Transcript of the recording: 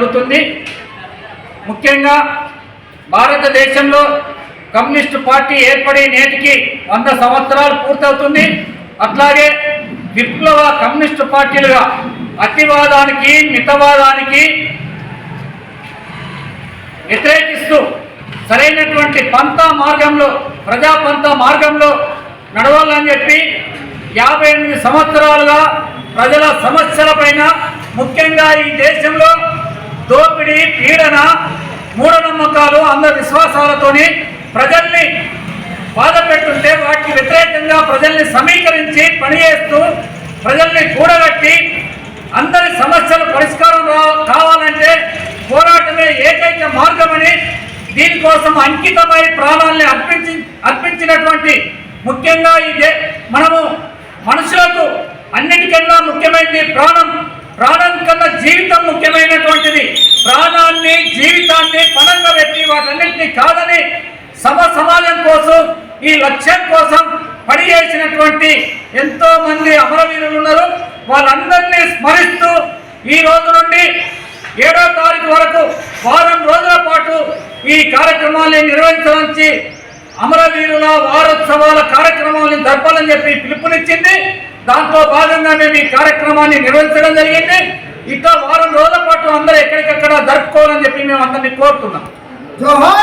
జరుగుతుంది ముఖ్యంగా భారతదేశంలో కమ్యూనిస్టు పార్టీ ఏర్పడి నేటికి వంద సంవత్సరాలు పూర్తవుతుంది. అట్లాగే విప్లవ కమ్యూనిస్టు పార్టీలుగా అతివాదానికి మితవాదానికి వ్యతిరేకిస్తూ సరైనటువంటి పంత మార్గంలో ప్రజా పంత మార్గంలో నడవాలని చెప్పి యాభై ఎనిమిది సంవత్సరాలుగా ప్రజల సమస్యలపైన ముఖ్యంగా ఈ దేశంలో దోపిడీ పీడన మూఢనమ్మకాలు అంధవిశ్వాసాలతోని ప్రజల్ని బాధ పెట్టుంటే వాటికి వ్యతిరేకంగా ప్రజల్ని సమీకరించి పనిచేస్తూ ప్రజల్ని కూడగట్టి అందరి సమస్యలు పరిష్కారం కావాలంటే పోరాటమే ఏకైక మార్గమని దీనికోసం అంకితమై ప్రాణాల్ని అర్పించి అర్పించినటువంటి ముఖ్యంగా ఇదే మనము మనుషులకు అన్నిటికన్నా ముఖ్యమైనది ప్రాణం. ప్రాణం కన్నా జీవితం వాటన్నిటిని కాదని సమ సమాజం కోసం ఈ లక్ష్యం కోసం పనిచేసినటువంటి ఎంతో మంది అమరవీరులు ఉన్నారు. వాళ్ళందరినీ స్మరిస్తూ ఈ రోజు నుండి ఏడో తారీఖు వరకు వారం రోజుల పాటు ఈ కార్యక్రమాన్ని నిర్వహించడానికి అమరవీరుల వారోత్సవాల కార్యక్రమాన్ని జరపాలని చెప్పి పిలుపునిచ్చింది. దాంతో భాగంగా మేము ఈ కార్యక్రమాన్ని నిర్వహించడం జరిగింది. ఇంకా వారం రోజుల పాటు అందరూ ఎక్కడికక్కడ జరుపుకోవాలని చెప్పి మేము అందరినీ కోరుతున్నాం. Go home!